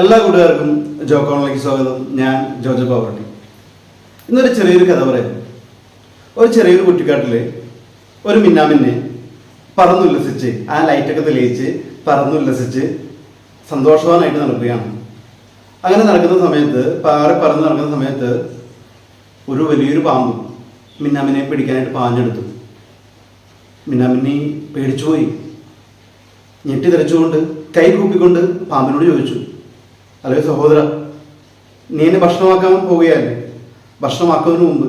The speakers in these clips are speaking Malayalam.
എല്ലാ കൂട്ടുകാർക്കും ജോ കോണിലേക്ക് സ്വാഗതം. ഞാൻ ജോജോ പാവർട്ടി ഇന്നൊരു ചെറിയൊരു കഥ പറയാം. ഒരു ചെറിയൊരു കുറ്റിക്കാട്ടിൽ ഒരു മിന്നാമിന്നെ പറന്നുല്ലസിച്ച് ആ ലൈറ്റൊക്കെ തെളിയിച്ച് പറന്നുല്ലസിച്ച് സന്തോഷവാനായിട്ട് നടക്കുകയാണ്. അങ്ങനെ നടക്കുന്ന സമയത്ത് പാറ പറന്ന് നടക്കുന്ന സമയത്ത് ഒരു വലിയൊരു പാമ്പ് മിന്നാമിനെ പിടിക്കാനായിട്ട് പാഞ്ഞെടുത്തു. മിന്നാമിന്നി പേടിച്ചുപോയി. ഞെട്ടി തെറിച്ചുകൊണ്ട് കൈ കൂപ്പിക്കൊണ്ട് പാമ്പിനോട് ചോദിച്ചു അല്ലെ സഹോദര? നീ എന്നെ ഭക്ഷണമാക്കാൻ പോവുകയല്ലേ ഭക്ഷണമാക്കുന്നതിന് മുമ്പ്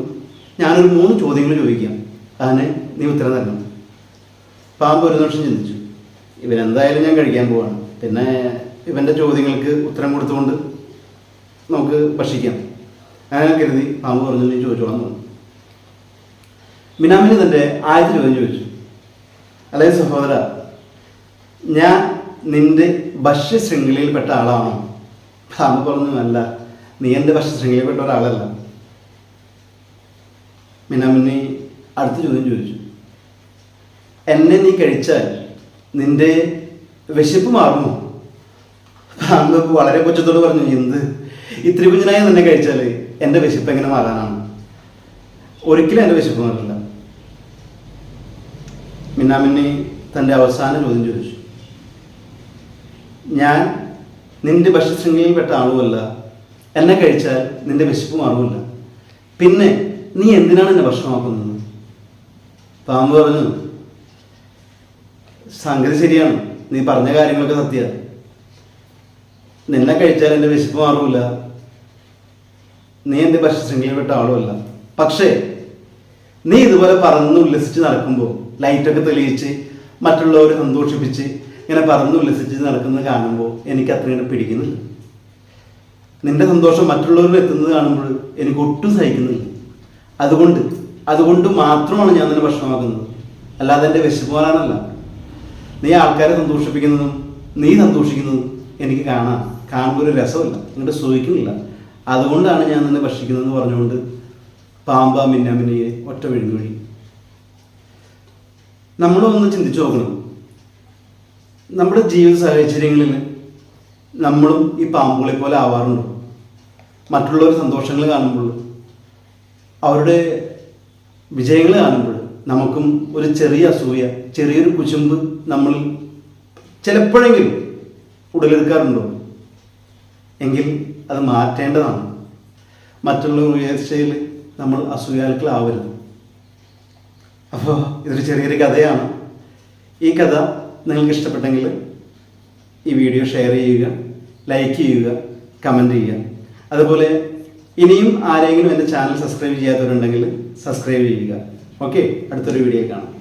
ഞാനൊരു മൂന്ന് ചോദ്യങ്ങൾ ചോദിക്കാം. അതിന് നീ ഉത്തരം തരണം. പാമ്പ് ഒരു നിമിഷം ചിന്തിച്ചു. ഇവനെന്തായാലും ഞാൻ കഴിക്കാൻ പോവാണ്. പിന്നെ ഇവന്റെ ചോദ്യങ്ങൾക്ക് ഉത്തരം കൊടുത്തുകൊണ്ട് നമുക്ക് ഭക്ഷിക്കാം. അങ്ങനെ കരുതി പാമ്പ് പറഞ്ഞു നീ ചോദിച്ചോളാം തോന്നുന്നു മിനാമിന് തന്റെ ആദ്യത്തെ ചോദ്യം ചോദിച്ചു. അല്ലെ സഹോദര ഞാൻ നിന്റെ ഭക്ഷ്യശൃംഖലയിൽപ്പെട്ട ആളാണോ? പാമ്പ് പറഞ്ഞു അല്ല നീ എന്റെ ഭക്ഷ്യശൃംഖലയിൽപ്പെട്ട ഒരാളല്ല. മിനാമിനി അടുത്ത ചോദ്യം ചോദിച്ചു. എന്നെ നീ കഴിച്ചാൽ നിന്റെ വിശപ്പ് മാറുമോ? പാമ്പ് വളരെ കൊച്ചത്തോട് പറഞ്ഞു എന്ത്? ഇത്ര കുഞ്ഞിനായി നിന്നെ കഴിച്ചാൽ എന്റെ വിശപ്പ് എങ്ങനെ മാറാനാണ്? ഒരിക്കലും എന്റെ വിശപ്പ് മാറില്ല. മിന്നാമിന്നി തന്റെ അവസാന ചോദ്യം ചോദിച്ചു. ഞാൻ നിന്റെ ഭക്ഷ്യശൃംഖലയിൽപ്പെട്ട ആളുമല്ല. എന്നെ കഴിച്ചാൽ നിന്റെ വിശപ്പ് മാറുമല്ല. പിന്നെ നീ എന്തിനാണ് എന്നെ ഭക്ഷണമാക്കുന്നത് പാമ്പ് പറഞ്ഞു സംഗതി ശരിയാണ്. നീ പറഞ്ഞ കാര്യങ്ങളൊക്കെ സത്യ. നിന്നെ കഴിച്ചാൽ എന്റെ വിശപ്പ് മാറുമില്ല. നീ എന്റെ ഭക്ഷ്യശൃംഖലയിൽപ്പെട്ട ആളുമല്ല. പക്ഷേ നീ ഇതുപോലെ പറന്ന് ഉല്ലസിച്ച് നടക്കുമ്പോൾ ലൈറ്റൊക്കെ തെളിയിച്ച് മറ്റുള്ളവരെ സന്തോഷിപ്പിച്ച് ഇങ്ങനെ പറന്ന് ഉല്ലസിച്ച് നടക്കുന്നത് കാണുമ്പോൾ എനിക്ക് അത്രയും പിടിക്കുന്നില്ല. നിന്റെ സന്തോഷം മറ്റുള്ളവരിൽ എത്തുന്നത് കാണുമ്പോൾ എനിക്ക് ഒട്ടും സഹിക്കുന്നില്ല. അതുകൊണ്ട് അതുകൊണ്ട് മാത്രമാണ് ഞാൻ നിന്നെ ഭക്ഷണമാക്കുന്നത്. അല്ലാതെ എന്റെ വിശപ്പോലാണല്ല നീ ആൾക്കാരെ സന്തോഷിപ്പിക്കുന്നതും നീ സന്തോഷിക്കുന്നതും എനിക്ക് കാണാം. കാണുമ്പോൾ ഒരു രസമില്ല. ഇങ്ങോട്ട് സുഖിക്കുന്നില്ല അതുകൊണ്ടാണ് ഞാൻ നിന്നെ ഭക്ഷിക്കുന്നതെന്ന് പറഞ്ഞുകൊണ്ട് പാമ്പ മിന്നാമിനിയെ ഒറ്റ വിഴുങ്ങി വഴി നമ്മളൊന്ന് ചിന്തിച്ചു നോക്കണം. നമ്മുടെ ജീവിത സാഹചര്യങ്ങളിൽ നമ്മളും ഈ പാമ്പുകളെ പോലെ ആവാറുണ്ട്. മറ്റുള്ളവർ സന്തോഷങ്ങൾ കാണുമ്പോൾ അവരുടെ വിജയങ്ങൾ കാണുമ്പോൾ നമുക്കും ഒരു ചെറിയ അസൂയ ചെറിയൊരു കുശുമ്പ് നമ്മൾ ചിലപ്പോഴെങ്കിലും ഉടലെടുക്കാറുണ്ടോ? എങ്കിൽ അത് മാറ്റേണ്ടതാണ്. മറ്റുള്ളവർ ഉയർച്ചയിൽ നമ്മൾ അസൂയാൽക്കളാവരുത് അപ്പോൾ ഇതൊരു ചെറിയൊരു കഥയാണ്. ഈ കഥ നിങ്ങൾക്ക് ഇഷ്ടപ്പെട്ടെങ്കിൽ ഈ വീഡിയോ ഷെയർ ചെയ്യുക ലൈക്ക് ചെയ്യുക കമന്റ് ചെയ്യുക. അതുപോലെ ഇനിയും ആരെങ്കിലും എന്റെ ചാനൽ സബ്സ്ക്രൈബ് ചെയ്യാത്തവരുണ്ടെങ്കിൽ സബ്സ്ക്രൈബ് ചെയ്യുക. ഓക്കെ അടുത്തൊരു വീഡിയോ കാണാം.